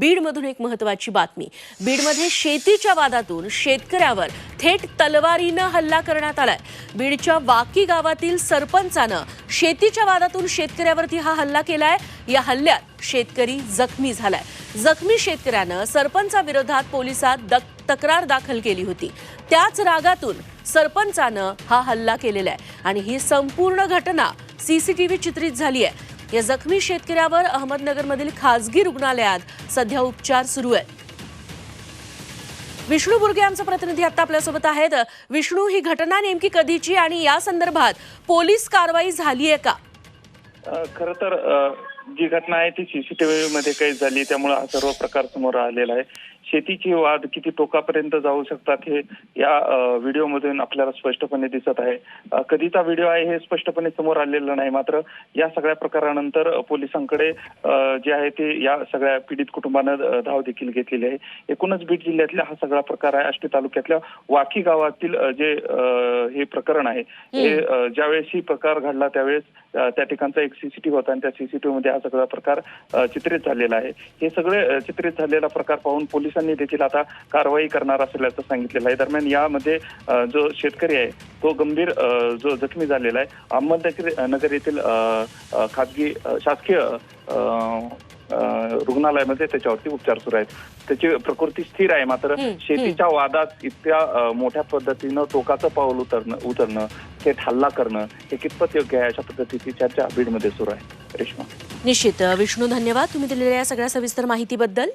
बीडमधून एक महत्वाची बातमी. बीडमध्ये शेतीच्या वादातून शेतकऱ्यावर थेट तलवारीनं हल्ला करण्यात आलाय. बीडच्या वाकी गावातील सरपंचानं शेतीच्या वादातून शेतकऱ्यावरती हा हल्ला केलाय. या हल्ल्यात शेतकरी जखमी झालाय. जखमी शेतकऱ्यानं सरपंचाविरोधात पोलिसात दक- तक्रार दाखल केली होती. त्याच रागातून सरपंचानं हा हल्ला केलेला आहे. आणि ही संपूर्ण घटना सीसीटीव्ही चित्रित झाली आहे. या जखमी शेतकऱ्यावर अहमदनगरमधील खासगी रुग्णालयात सध्या उपचार सुरू आहेत. विष्णू बुर्गे आमचा प्रतिनिधी आता आपल्यासोबत आहेत. विष्णू ही घटना नेमकी कधीची आणि या संदर्भात पोलीस कारवाई झाली आहे का खर तर जी घटना आहे ती सीसीटीव्ही मध्ये काही झाली. त्यामुळे हा सर्व प्रकार समोर आलेला आहे. शेतीची वाद किती टोकापर्यंत जाऊ शकतात हे या व्हिडिओमधून आपल्याला स्पष्टपणे दिसत आहे. कधीचा व्हिडिओ आहे हे स्पष्टपणे समोर आलेलं नाही. मात्र या सगळ्या प्रकारानंतर पोलिसांकडे जे आहे ते या सगळ्या पीडित कुटुंबानं धाव देखील घेतलेली आहे. एकूणच बीड जिल्ह्यातला हा सगळा प्रकार आहे. आष्टी तालुक्यातल्या वाकी गावातील जे हे प्रकरण आहे हे ज्यावेळेस ही प्रकार घडला त्यावेळेस त्या ठिकाणचा एक सीसीटीव्ही होता आणि त्या सीसीटीव्ही मध्ये हा सगळा प्रकार चित्रित झालेला आहे. हे सगळे चित्रित झालेला प्रकार पाहून पोलिसांनी देखील आता कारवाई करणार असल्याचं सांगितलेलं आहे. दरम्यान यामध्ये जो शेतकरी आहे तो गंभीर जो जखमी झालेला आहे. अहमदनगर नगर येथील खाजगी शासकीय रुग्णालयामध्ये त्याच्यावरती उपचार सुरू आहेत. त्याची प्रकृती स्थिर आहे मात्र शेतीच्या वादात इतक्या मोठ्या पद्धतीनं टोकाचं पाऊल उतरणं उतरणं थेट हल्ला करणं हे कितपत योग्य आहे? अशा पद्धतीची चर्चा बीडमध्ये सुरू आहे. रेश्मा. निश्चित. विष्णू धन्यवाद. तुम्ही दिलेल्या या सगळ्या सविस्तर माहितीबद्दल.